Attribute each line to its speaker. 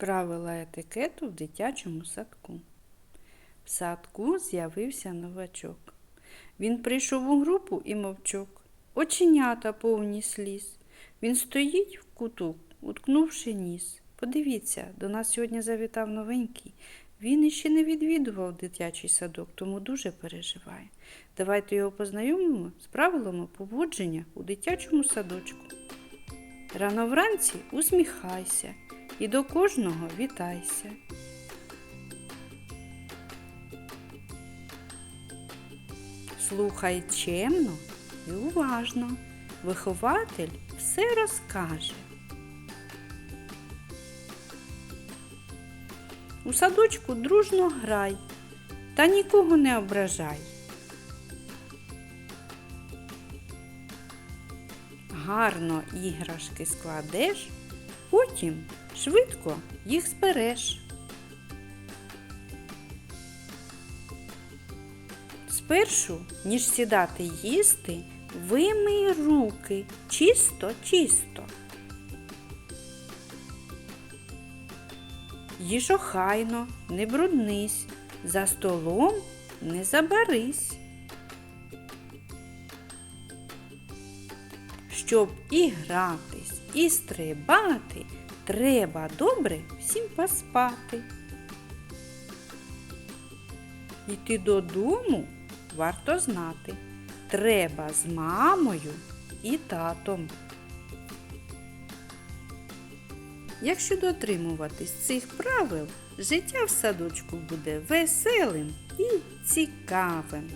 Speaker 1: Правила етикету в дитячому садку. В садку з'явився новачок. Він прийшов у групу і мовчок. Оченята повні сліз. Він стоїть в куту, уткнувши ніс. Подивіться, до нас сьогодні завітав новенький. Він іще не відвідував дитячий садок, тому дуже переживає. Давайте його познайомимо з правилами поводження у дитячому садочку. Рано вранці усміхайся і до кожного вітайся. Слухай чемно і уважно. Вихователь все розкаже. У садочку дружно грай та нікого не ображай. Гарно іграшки складеш, потім швидко їх збереш. Спершу, ніж сідати їсти, вимий руки чисто-чисто. Їж охайно, не бруднись, за столом не забарись. Щоб і гратись, і стрибати, треба добре всім поспати. Йти додому варто знати. Треба з мамою і татом. Якщо дотримуватись цих правил, життя в садочку буде веселим і цікавим.